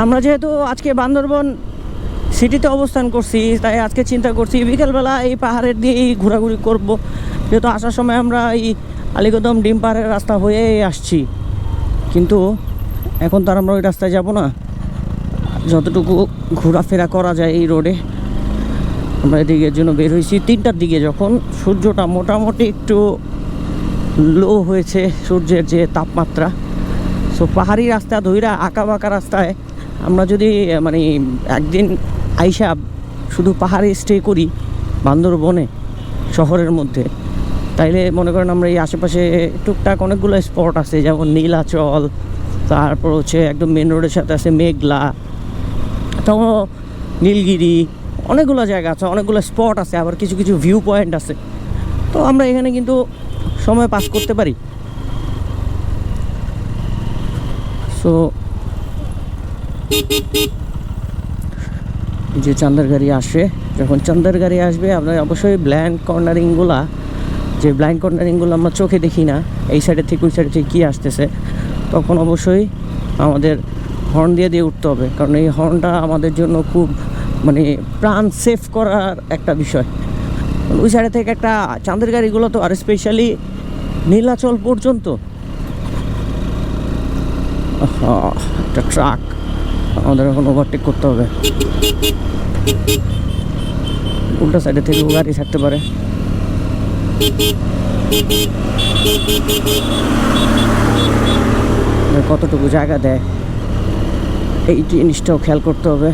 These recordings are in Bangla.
আমরা যেহেতু আজকে বান্দরবন সিটিতে অবস্থান করছি, তাই আজকে চিন্তা করছি বিকেলবেলা এই পাহাড়ের দিয়েই ঘোরাঘুরি করব। যেহেতু আসার সময় আমরা এই আলিগদম ডিম পাহাড়ের রাস্তা হয়ে আসছি। কিন্তু এখন তো আমরা ওই রাস্তায় যাব না। যতটুকু ঘোরাফেরা করা যায় এই রোডে। আমরা এদিকের জন্য বের হয়েছি। তিনটার দিকে যখন সূর্যটা মোটামুটি একটু লো হয়েছে, সূর্যের যে তাপমাত্রা। সো পাহাড়ি রাস্তা ধইরা আঁকা বাঁকা রাস্তায় আমরা যদি মানে একদিন আইসা শুধু পাহাড়ে স্টে করি বান্দরবনে, শহরের মধ্যে, তাইলে মনে করেন আমরা এই আশেপাশে টুকটাক অনেকগুলো স্পট আছে, যেমন নীলাচল, তারপর হচ্ছে একদম মেন রোডের সাথে আছে মেঘলা, তো নীলগিরি, অনেকগুলো জায়গা আছে, অনেকগুলো স্পট আছে, আবার কিছু কিছু ভিউ পয়েন্ট আছে। তো আমরা এখানে কিন্তু সময় পাস করতে পারি। সো যে চান্দার গাড়ি আসবে যখন চান্দার গাড়ি আসবে আপনার অবশ্যই ব্ল্যান্ড কর্নারিংগুলা যে ব্লাইন্ড কর্নারিংগুলো আমরা চোখে দেখি না, এই সাইডে থেকে ওই সাইডে থেকে কী আসতেছে, তখন অবশ্যই আমাদের হর্ন দিয়ে দিয়ে উঠতে হবে, কারণ এই হর্নটা আমাদের জন্য খুব মানে প্রাণ সেফ করার একটা বিষয়। ওই সাইডে থেকে একটা চাঁদের গাড়িগুলো তো আর স্পেশালি নীলাচল পর্যন্ত। একটা ট্রাক আমাদের এখন ওভারটেক করতে হবে। উল্টা সাইডে থেকে গাড়ি থাকতে পারে। কতটুকু জায়গা দেয়, এই জিনিসটাও খেয়াল করতে হবে।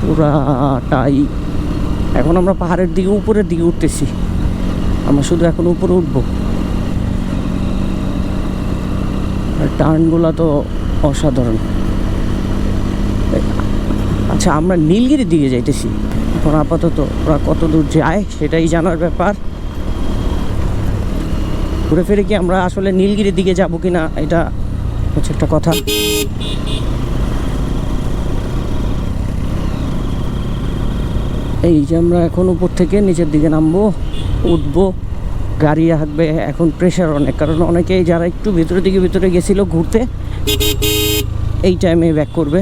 পুরাটাই। এখন আমরা পাহাড়ের দিকে উপরের দিকে উঠতেছি। আমরা শুধু এখন উপরে উঠবো আর টার্নগুলো তো অসাধারণ। আচ্ছা আমরা নীলগিরির দিকে যাইতেছি। এখন আপাতত ওরা কত দূর যায় সেটাই জানার ব্যাপার। ঘুরে ফিরে কি আমরা আসলে নীলগিরির দিকে যাব কি না এটা হচ্ছে একটা কথা। এই যে আমরা এখন উপর থেকে নিচের দিকে নামবো, উঠবো। গাড়ি থাকবে এখন প্রেশার অনেক। কারণ অনেকেই যারা একটু ভিতরের দিকে ভিতরে গেছিল ঘুরতে, এই টাইমে ব্যাক করবে।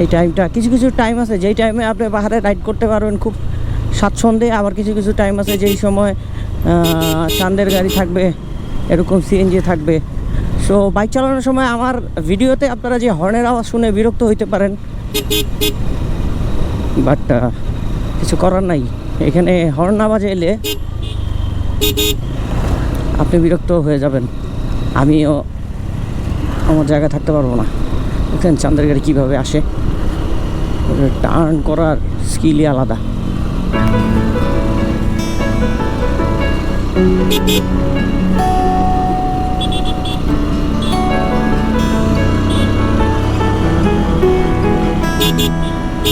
এই টাইমটা কিছু কিছু টাইম আছে, যেই টাইমে আপনি পাহাড়ে রাইড করতে পারবেন খুব স্বাচ্ছন্দ্যে, আবার কিছু কিছু টাইম আছে যেই সময় চান্দের গাড়ি থাকবে, এরকম সিএনজি থাকবে। সো বাইক চালানোর সময় আমার ভিডিওতে আপনারা যে হর্নের আওয়াজ শুনে বিরক্ত হইতে পারেন বাট কিছু করার নাই। এখানে হর্ন না বাজে এলে আপনি বিরক্ত হয়ে যাবেন। আমিও আমার জায়গায় থাকতে পারব না। দেখেন চাঁদের গাড়ি কীভাবে আসে। টার্ন করার স্কিলই আলাদা।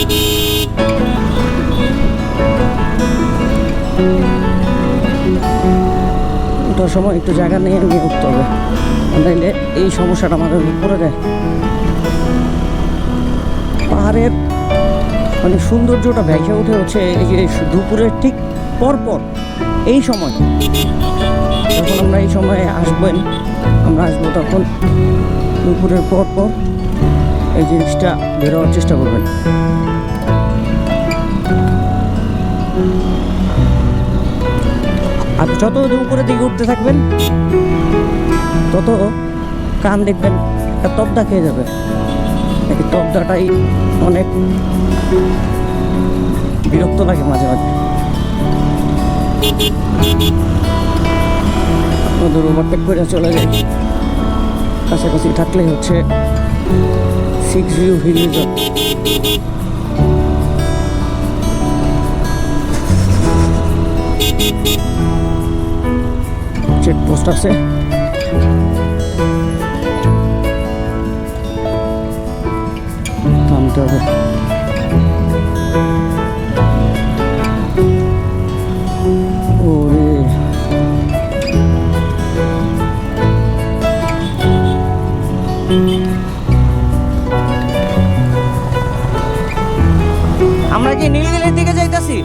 ওঠার সময় একটু জায়গা নিয়ে নিয়ে উঠতে হবে। নাইলে এই সমস্যাটা আমাদের পড়ে যায়। পাহাড়ের মানে সৌন্দর্যটা ভেসে উঠে হচ্ছে এই যে দুপুরের ঠিক পরপর এই সময়। যখন আমরা এই সময়ে আসবেন, আমরা আসব তখন দুপুরের পর পর এই জিনিসটা বেরোবার চেষ্টা করবেন। আর যত উপরের দিকে উঠতে থাকবেন, তত কান দেখবেন তবদা খেয়ে যাবে। এই তবদাটাই অনেক বিরক্ত লাগে মাঝে মাঝে। আপনাদের ওভারটেক করে চলে যাই। কাছাকাছি থাকলে হচ্ছে six view hill check post আছে। থামতে হবে। আমরা কি নীলগিরির দিকে যাইতাছি?